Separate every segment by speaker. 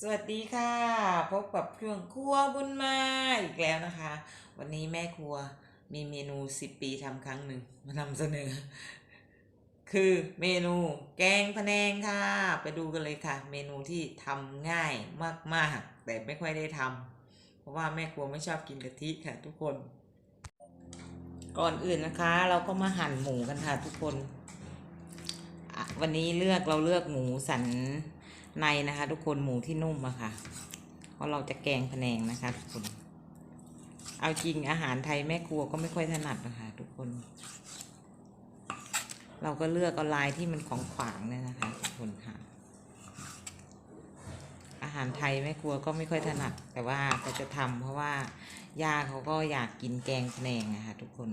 Speaker 1: สวัสดีค่ะ พบกับเครื่องครัวบุญมาอีกแล้วนะคะ วันนี้แม่ครัวมีเมนูสิบปีทำครั้งหนึ่งมานำเสนอ คือเมนูแกงพะแนงค่ะ ไปดูกันเลยค่ะ เมนูที่ทำง่ายมากๆ แต่ไม่ค่อยได้ทำเพราะว่าแม่ครัวไม่ชอบกินกะทิค่ะทุกคน ก่อนอื่นนะคะ เราก็มาหั่นหมูกันค่ะทุกคน วันนี้เลือกเราเลือกหมูสัน ในนะคะ ทุกคนหมูที่นุ่มอะค่ะ เพราะเราจะแกงพะแนงนะคะ ทุกคน เอาจริงอาหารไทยแม่ครัวก็ไม่ค่อยถนัดนะคะ ทุกคน เราก็เลือกเอาลายที่มันของขวางเนี่ยนะคะ ทุกคนค่ะ อาหารไทยแม่ครัวก็ไม่ค่อยถนัด แต่ว่าก็จะทำเพราะว่าย่าเขาก็อยากกินแกงพะแนงนะคะ ทุกคน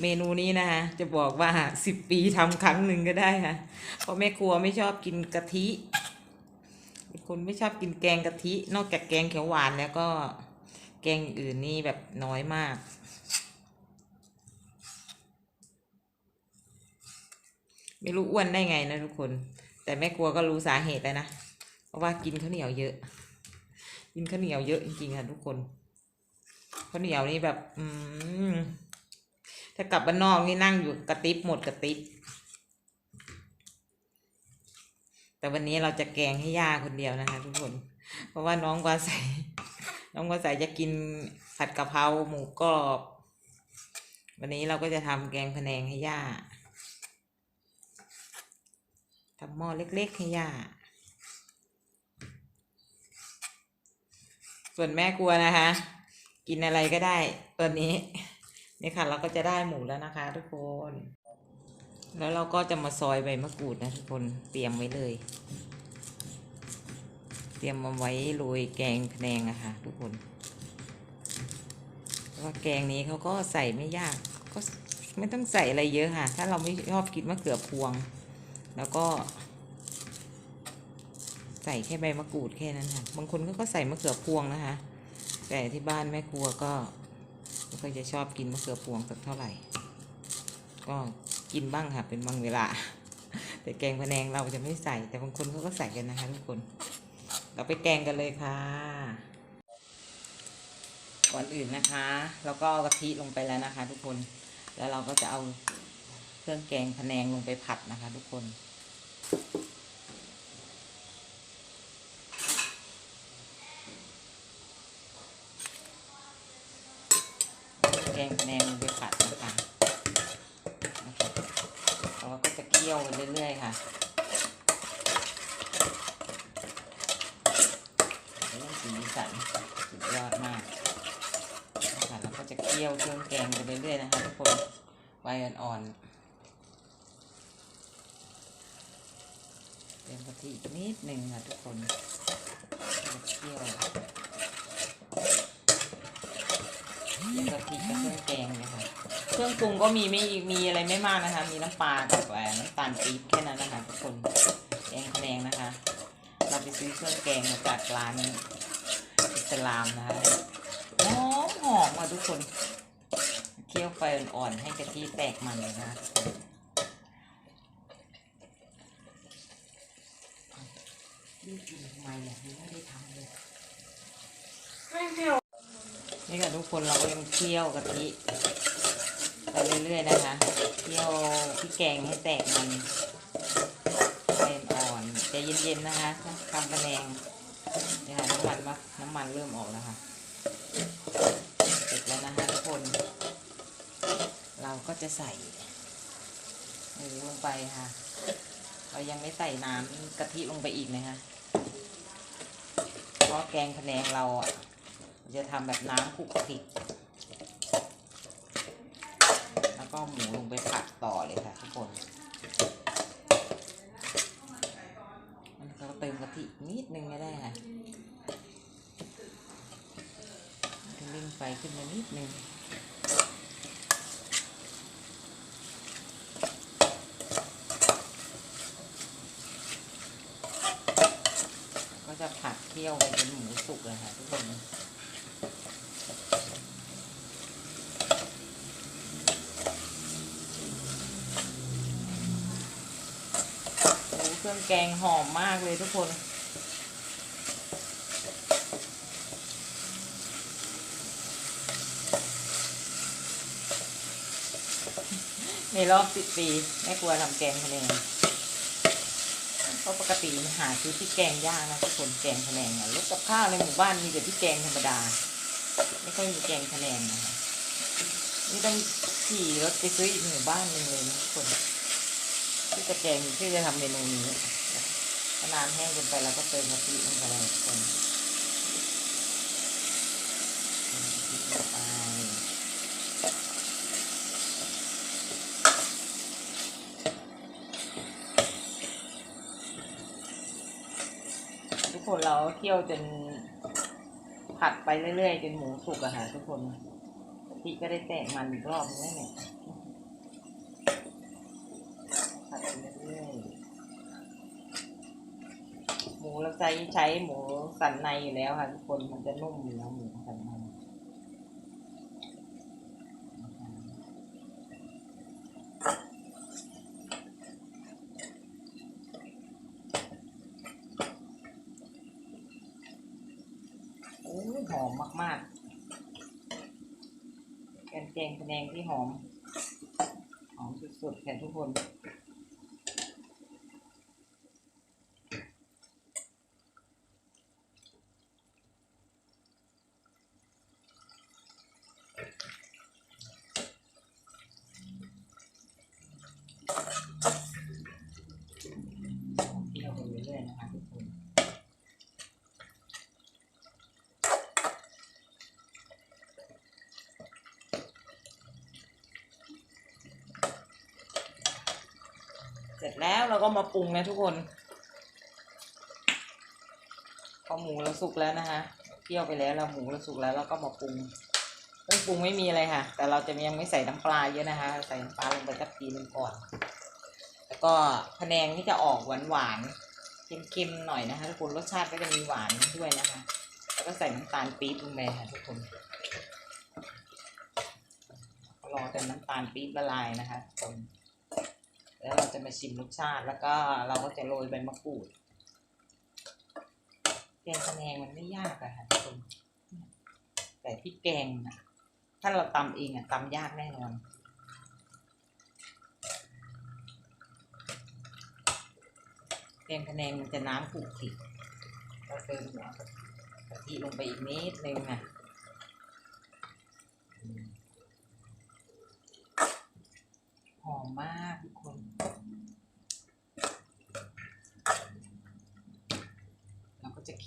Speaker 1: เมนูนี้นะคะจะบอกว่าสิบปีทำครั้งหนึ่งก็ได้ค่ะเพราะแม่ครัวไม่ชอบกินกะทิคนไม่ชอบกินแกงกะทิ นอกจากแกงเขียวหวานแล้วก็แกงอื่นนี่แบบน้อยมาก ไม่รู้อ้วนได้ไงนะทุกคน แต่แม่ครัวก็รู้สาเหตุแล้วนะ เพราะว่ากินข้าวเหนียวเยอะ กินข้าวเหนียวเยอะจริงๆค่ะทุกคนข้าวเหนียวนี่แบบ อืม ถ้ากลับบ้านนอกนี่นั่งอยู่กระติบหมดกระติบ แต่วันนี้เราจะแกงให้ย่าคนเดียวนะคะทุกคน เพราะว่าน้องวาใสน้องวาใสจะกินผัดกะเพราหมูกรอบ วันนี้เราก็จะทำแกงพะแนงให้ย่าทำหม้อเล็ก ๆ ให้ย่า ส่วนแม่กลัวนะคะ กินอะไรก็ได้ตัวนี้ นี่ค่ะเราก็จะได้หมูแล้วนะคะ ทุกคน แล้วเราก็จะมาซอยใบมะกรูดนะทุกคนเตรียมไว้เลย เตรียมมาไว้โรยแกงพะแนงอะค่ะ ทุกคนเพราะว่าแกงนี้เขาก็ใส่ไม่ยากก็ไม่ต้องใส่อะไรเยอะค่ะ ถ้าเราไม่ชอบกินมะเขือพวง แล้วก็ ใส่แค่ใบมะกรูดแค่นั้นค่ะ บางคนก็ใส่มะเขือพวงนะคะ แต่ที่บ้านแม่ครัวก็ ไม่ค่อยจะชอบกินมะเขือพวงสักเท่าไหร่ ก็กินบ้างค่ะเป็นบางเวลา แต่แกงพะแนงเราจะไม่ใส่ แต่บางคนเขาก็ใส่กันนะคะทุกคน เราไปแกงกันเลยค่ะ ก่อนอื่นนะคะ เราก็เอากะทิลงไปแล้วนะคะ ทุกคน แล้วเราก็จะเอาเครื่องแกงพะแนงลงไปผัดนะคะ ทุกคน แกงแนงไปผัดนะคะนะคะเราก็จะเคี่ยวไปเรื่อยๆค่ะเรื่องสีสันสุดยอดมากนะคะเราก็จะเคี่ยวเครื่องแกงไปเรื่อยๆนะคะทุกคนไฟอ่อนๆเตรียมกะทิอีกนิดหนึ่งค่ะทุกคนเคี่ยว เยี่ยมกะทิกับเครื่องแกงเลยค่ะเครื่องปรุงก็มีไม่มีอะไรไม่มากนะคะ มีน้ำปลากับแหวนน้ำตาลปี๊บแค่นั้นนะคะทุกคนแกงแนงนะคะ เราไปซื้อเครื่องแกงมาจากร้านอิสลามนะคะหอมหอมอะทุกคนเคี่ยวไฟอ่อนๆให้กะทิแตกมันเลยนะคะนี่กินทำไมเนี่ยยังไม่ได้ทำเลย นี่ค่ะทุกคนเราก็ยังเคี่ยวกะทิไปเรื่อยๆนะคะเคี่ยวพริกแกงให้แตกมันไฟอ่อนใจเย็นๆนะคะทำกระแนงนี่ค่ะน้ำมันมาน้ำมันเริ่มออกแล้วค่ะเสร็จแล้วนะคะทุกคน เราก็จะใส่หมูลงไปค่ะ เรายังไม่ใส่น้ำกะทิลงไปอีกนะคะเพราะแกงพะแนงเราอะ จะทำแบบน้ำคลุกคลิกแล้วก็หมูลงไปผัดต่อเลยค่ะทุกคนมันก็เติมกะทินิดนึงก็ได้ค่ะเร่งไฟขึ้นมานิดนึงก็จะผัดเคี่ยวไปจนหมูสุกเลยค่ะทุกคน เครื่องแกงหอมมากเลยทุกคน ในรอบสิบปีแม่ครัวทำแกงพะแนงเพราะปกติหาซื้อพริกแกงยากนะทุกคนแกงพะแนงอะรถกับข้าวในหมู่บ้านมีแต่พริกแกงธรรมดา ไม่ค่อยมีแกงพะแนงนะคะนี่ต้องขี่รถไปซื้ออีกหมู่บ้านหนึ่งเลยนะทุกคน ที่จะแกงที่จะทำเมนูนี้ถ้านานแห้งเกินไปเราก็เติมกะทิลงไปเลยทุกคนทุกคนเราเคี่ยวจนผัดไปเรื่อยๆ จนหมูสุกอะค่ะทุกคนกะทิก็ได้แตกมันอีกรอบนึงแล้วเนี่ยผัดไปเรื่อยๆ หมูเราใช้ใช้หมูสันในอยู่แล้วค่ะทุกคนมันจะนุ่มอยู่แล้วหมูสันในโอ้ยหอมมากๆแกงแกงพะแนงที่หอม หอมสุดๆค่ะทุกคน เที่ยวไปเรื่อยๆนะคะทุกคน เสร็จ แล้วเราก็มาปรุงนะทุกคน พอหมูเราสุกแล้วนะคะเคี่ยวไปแล้วเราหมูเราสุกแล้วเราก็มาปรุงเครื่องปรุงไม่มีอะไรค่ะ แต่เราจะยังไม่ใส่น้ำปลาเยอะนะคะ ใส่น้ำปลาลงไปสักทีหนึงก่อน แล้วก็พะแนงที่จะออกหวานหวานๆเค็มๆหน่อยนะคะทุกคนรสชาติก็จะมีหวานด้วยนะคะ แล้วก็ใส่น้ำตาลปี๊บลงไปค่ะทุกคนรอแต่น้ำตาลปี๊บละลายนะคะทุกคน แล้วเราจะมาชิมรสชาติแล้วก็เราก็จะโรยใบมะกรูดแกงพะแนงมันไม่ยากอะค่ะทุกคนแต่พริกแกงนะถ้าเราตำเองอะตำยากแน่นอนแกงพะแนงมันจะน้ำขูดขิดเราเติมหัวกะทิลงไปอีกนิดนึงนะหอมมากทุกคน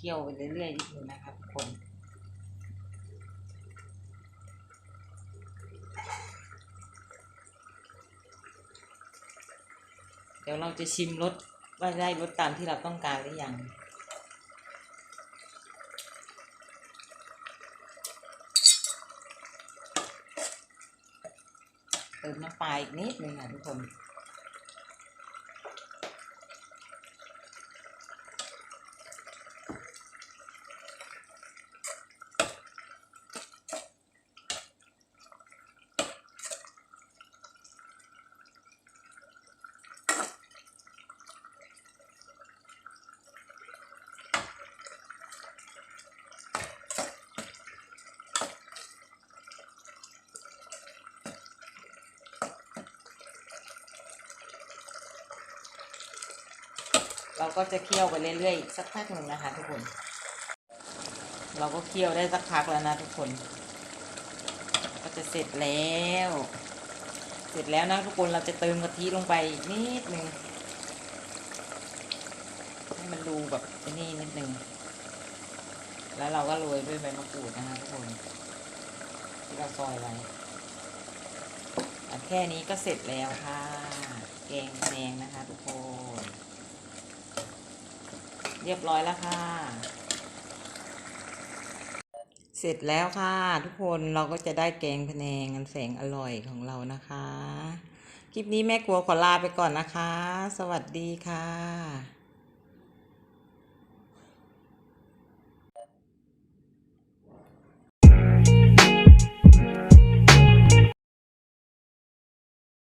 Speaker 1: เคี่ยวไปเรื่อยๆนิดนึงนะครับทุกคนเดี๋ยวเราจะชิมรสว่าได้รสตามที่เราต้องการหรือยังเติมน้ำปลาอีกนิดนึงค่ะทุกคน เราก็จะเคี่ยวไปเรื่อยๆอีกสักพักหนึ่งนะคะทุกคน เราก็เคี่ยวได้สักพักแล้วนะทุกคน ก็จะเสร็จแล้ว เสร็จแล้วนะทุกคนเราจะเติมกะทิลงไปนิดนึงให้มันดูแบบนี่นิดนึงแล้วเราก็โรยด้วยใบมะกรูดนะคะทุกคนที่เราซอยไว้แค่นี้ก็เสร็จแล้วค่ะ แกงแดงนะคะทุกคน เรียบร้อยแล้วค่ะ เสร็จแล้วค่ะ ทุกคนเราก็จะได้แกงพะแนงอันแสงอร่อยของเรานะคะ คลิปนี้แม่ครัวขอลาไปก่อนนะคะ สวัสดีค่ะ